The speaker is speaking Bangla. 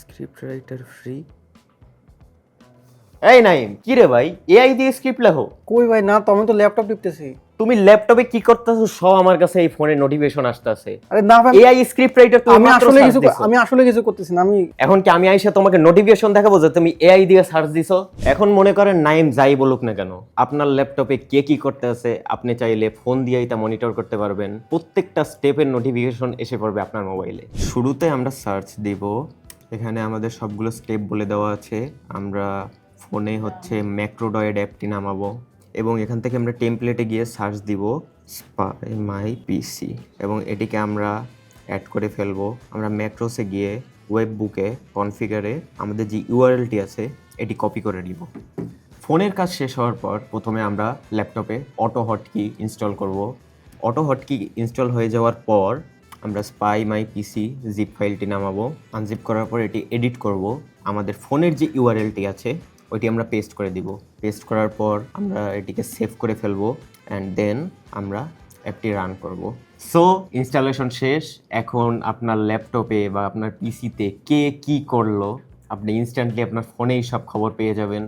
স্ক্রিপ্ট রাইটার ফ্রি এই নাইম কি রে ভাই এআই দিয়ে স্ক্রিপ্ট লেখো। কই ভাই? না তো আমি তো ল্যাপটপ টিপতেছি। তুমি ল্যাপটপে কি করতেছো সব আমার কাছে এই ফোনে নোটিফিকেশন আসতেছে। আরে না ভাই এআই স্ক্রিপ্ট রাইটার তুমি আমি আসলে কিছু আমি আসলে কিছু করতেছি না আমি এখন কি আমি আইসা তোমাকে নোটিফিকেশন দেখাবো যে তুমি এআই দিয়ে সার্চ দিছো? এখন মনে করেন নাইম যাই বলুক না কেন আপনার ল্যাপটপে কে কি করতে আছে আপনি চাইলে ফোন দিয়েই তা মনিটর করতে পারবেন। প্রত্যেকটা স্টেপের নোটিফিকেশন এসে পড়বে আপনার মোবাইলে শুরুতে আমরা সার্চ দিব এখানে আমাদের সবগুলো স্টেপ বলে দেওয়া আছে। আমরা ফোনে হচ্ছে ম্যাক্রোডয়েড অ্যাপটি নামাবো। এবং এখান থেকে আমরা টেমপ্লেটে গিয়ে সার্চ দিব স্পাই মাই পিসি এবং এটিকে আমরা অ্যাড করে ফেলব। আমরা ম্যাক্রোসে গিয়ে ওয়েব বুকে কনফিগারে আমাদের যে ইউআরএলটি আছে, এটি কপি করে নিব। ফোনের কাজ শেষ হওয়ার পর প্রথমে আমরা ল্যাপটপে অটো হটকি ইনস্টল করব। অটো হটকি ইনস্টল হয়ে যাওয়ার পর আমরা স্পাই মাই পিসি জিপ ফাইলটি নামাবো। আনজিপ করার পর এটি এডিট করব। আমাদের ফোনের যে ইউআরএলটি আছে ওইটি আমরা পেস্ট করে দিব। পেস্ট করার পর আমরা এটিকে সেভ করে ফেলব অ্যান্ড দেন আমরা অ্যাপটি রান করব। সো ইনস্টলেশন শেষ। এখন আপনার ল্যাপটপে বা আপনার পিসিতে কে কি করল, আপনি ইনস্ট্যান্টলি আপনার ফোনেই সব খবর পেয়ে যাবেন।